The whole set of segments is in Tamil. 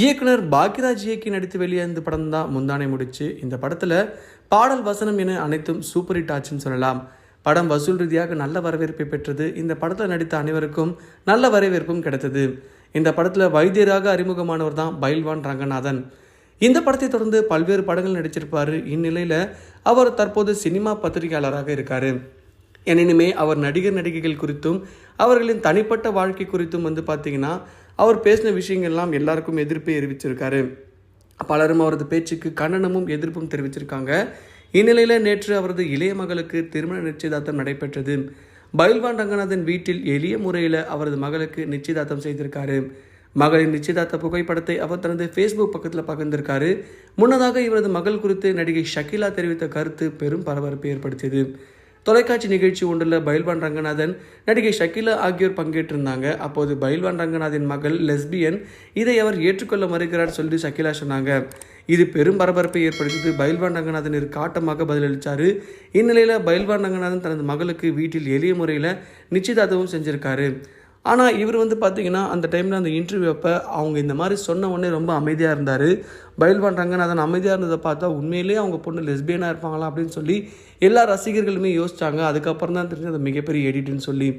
இயக்குனர் பாக்யராஜ் இயக்கி நடித்து வெளியே இந்த படம் தான் முந்தானை முடிச்சு. இந்த படத்தில் பாடல் வசனம் என அனைத்தும் சூப்பர் ஹிட் ஆச்சுன்னு சொல்லலாம். படம் வசூல் ரீதியாக நல்ல வரவேற்பை பெற்றது. இந்த படத்தில் நடித்த அனைவருக்கும் நல்ல வரவேற்பும் கிடைத்தது. இந்த படத்தில் வைத்தியராக அறிமுகமானவர் தான் பைல்வான் ரங்கநாதன். இந்த படத்தை தொடர்ந்து பல்வேறு படங்கள் நடிச்சிருப்பார். இந்நிலையில் அவர் தற்போது சினிமா பத்திரிகையாளராக இருக்கார். எனினுமே அவர் நடிகர் நடிகைகள் குறித்தும் அவர்களின் தனிப்பட்ட வாழ்க்கை குறித்தும் வந்து பார்த்திங்கன்னா அவர் பேசின விஷயங்கள்லாம் எல்லாருக்கும் எதிர்ப்பை அறிவிச்சிருக்காரு பலரும் அவரது பேச்சுக்கு கண்டனமும் எதிர்ப்பும் தெரிவிச்சிருக்காங்க. இந்நிலையில் நேற்று அவரது இளைய மகளுக்கு திருமண நிச்சயதார்த்தம் நடைபெற்றது. பயில்வான் ரங்கநாதன் வீட்டில் எளிய முறையில் அவரது மகளுக்கு நிச்சயதார்த்தம் செய்திருக்காரு. மகளின் நிச்சயதார்த்த புகைப்படத்தை அவர் தனது ஃபேஸ்புக் பக்கத்தில் பகிர்ந்திருக்காரு. முன்னதாக இவரது மகள் குறித்து நடிகை ஷக்கிலா தெரிவித்த கருத்து பெரும் பரபரப்பை ஏற்படுத்தியது. தொலைக்காட்சி நிகழ்ச்சி ஒன்றில் பயில்வான் ரங்கநாதன் நடிகை ஷகிலா ஆகியோர் பங்கேற்றிருந்தாங்க. அப்போது பயில்வான் ரங்கநாதன் மகள் லெஸ்பியன் இதை அவர் ஏற்றுக்கொள்ள மறுக்கிறார் சொல்லி ஷக்கிலா சொன்னாங்க. இது பெரும் பரபரப்பை ஏற்படுத்தியது. பயில்வான் ரங்கநாதன் காட்டமாக பதிலளித்தார் இந்நிலையில் பயில்வான் ரங்கநாதன் தனது மகளுக்கு வீட்டில் எளிய முறையில் நிச்சயதார்த்தமும் செஞ்சிருக்காரு. ஆனால் இவர் வந்து பார்த்திங்கன்னா அந்த டைமில் அந்த இன்டர்வியூ அப்போ அவங்க இந்த மாதிரி சொன்ன உடனே ரொம்ப அமைதியாக இருந்தார். பயில் பண்ணுறாங்கன்னு அதன் அமைதியாக இருந்ததை பார்த்தா உண்மையிலேயே அவங்க பொண்ணு லெஸ்பியனாக இருப்பாங்களா அப்படின்னு சொல்லி எல்லா ரசிகர்களுமே யோசிச்சாங்க. அதுக்கப்புறம் தான் தெரிஞ்சு அது மிகப்பெரிய எடிட்டுன்னு சொல்லி.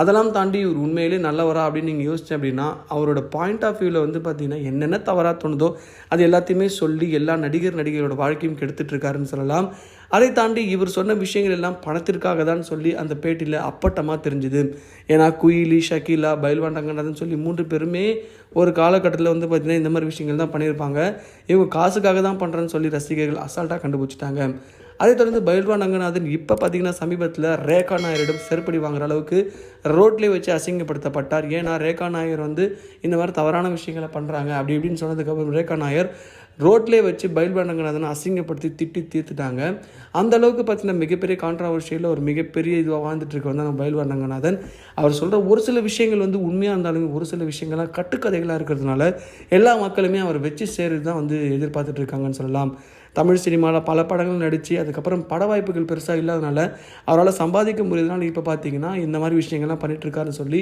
அதெல்லாம் தாண்டி இவர் உண்மையிலே நல்லவரா அப்படின்னு நீங்கள் யோசித்தேன் அப்படின்னா அவரோட பாயிண்ட் ஆஃப் வியூவில் வந்து பார்த்தீங்கன்னா என்னென்ன தவறாக தோணுதோ அது எல்லாத்தையுமே சொல்லி எல்லா நடிகர் நடிகரோட வாழ்க்கையும் கெடுத்துட்ருக்காருன்னு சொல்லலாம். அதை தாண்டி இவர் சொன்ன விஷயங்கள் எல்லாம் பணத்திற்காக தான் சொல்லி அந்த பேட்டியில் அப்பட்டமாக தெரிஞ்சுது. ஏன்னா குயிலி ஷக்கீலா பயில்வாண்டங்கன்னு சொல்லி மூன்று பேருமே ஒரு காலகட்டத்தில் வந்து பார்த்திங்கன்னா இந்த மாதிரி விஷயங்கள் தான் பண்ணியிருப்பாங்க. இவங்க காசுக்காக தான் பண்ணுறேன்னு சொல்லி ரசிகர்கள் அசால்ட்டாக கண்டுபிடிச்சிட்டாங்க. அதைத் தொடர்ந்து பயில்வான் ரங்கநாதன் இப்போ பார்த்தீங்கன்னா சமீபத்தில் ரேகா நாயரிடம் செருப்படி வாங்குற அளவுக்கு ரோட்லேயே வச்சு அசிங்கப்படுத்தப்பட்டார். ஏன்னா ரேகா நாயர் வந்து இந்த மாதிரி தவறான விஷயங்களை பண்ணுறாங்க அப்படி இப்படின்னு சொன்னதுக்கப்புறம் ரேகா நாயர் ரோட்லேயே வச்சு பயில்வான் ரங்கநாதனை அசிங்கப்படுத்தி திட்டி தீர்த்துட்டாங்க. அந்த அளவுக்கு பார்த்தீங்கன்னா மிகப்பெரிய கான்ட்ரவர்ஷியில் ஒரு மிகப்பெரிய இதுவாக வாழ்ந்துட்டு இருக்க வந்து நம்ம பைல்வான் ரங்கநாதன். அவர் சொல்கிற ஒரு சில விஷயங்கள் வந்து உண்மையாக இருந்தாலுமே ஒரு சில விஷயங்கள்லாம் கட்டுக்கதைகளாக இருக்கிறதுனால எல்லா மக்களுமே அவர் வச்சு சேருது தான் வந்து எதிர்பார்த்துட்டு இருக்காங்கன்னு சொல்லலாம். தமிழ் சினிமாவில் பல படங்கள் நடித்து அதுக்கப்புறம் பட வாய்ப்புகள் பெருசாக இல்லாதனால அவரால் சம்பாதிக்க முடியாதனால இப்போ பார்த்தீங்கன்னா இந்த மாதிரி விஷயங்கள்லாம் பண்ணிகிட்ருக்காருன்னு சொல்லி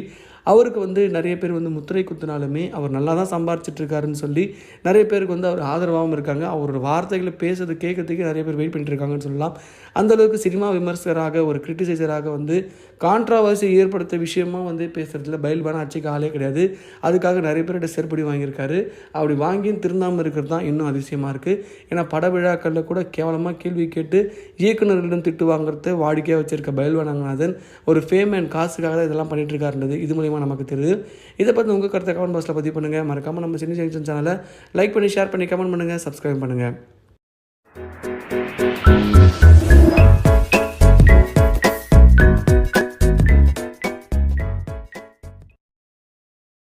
அவருக்கு வந்து நிறைய பேர் வந்து முத்திரை குத்தினாலுமே அவர் நல்லா தான் சம்பாரிச்சிட்ருக்காருன்னு சொல்லி நிறைய பேருக்கு வந்து அவர் ஆதரவாகவும் இருக்காங்க. அவரோட வார்த்தைகளை பேசுறது கேட்கறதுக்கு நிறைய பேர் வெயிட் பண்ணிட்டுருக்காங்கன்னு சொல்லலாம். அந்தளவுக்கு சினிமா விமர்சகராக ஒரு கிரிட்டிசைசராக வந்து கான்ட்ராவர்சி ஏற்படுத்த விஷயமா வந்து பேசுகிறதுல பயில்வான ஆட்சிக்கு ஆளே கிடையாது. அதுக்காக நிறைய பேர்கிட்ட செருப்படி வாங்கியிருக்காரு. அப்படி வாங்கியும் திருந்தாமல் இருக்கிறது தான் இன்னும் அதிசயமாக இருக்குது ஏன்னா பட விழாக்களில் கூட கேவலமாக கேள்வி கேட்டு இயக்குநர்களிடம் திட்டு வாங்குறத வாடிக்கையாக வச்சிருக்க பயில்வானங்கநாதன் ஒரு ஃபேம் அண்ட் காசுக்காக தான் இதெல்லாம் பண்ணிட்டுருக்காருன்றது இது மூலிமா நமக்கு தெரியுது. இதை பற்றி உங்கள் கருத்தை கமெண்ட் பாக்ஸில் பதிவு பண்ணுங்கள் மறக்காமல் நம்ம சின்ன ஜங்ஷன் சேனலை லைக் பண்ணி ஷேர் பண்ணி கமெண்ட் பண்ணுங்கள் சப்ஸ்கிரைப் பண்ணுங்கள்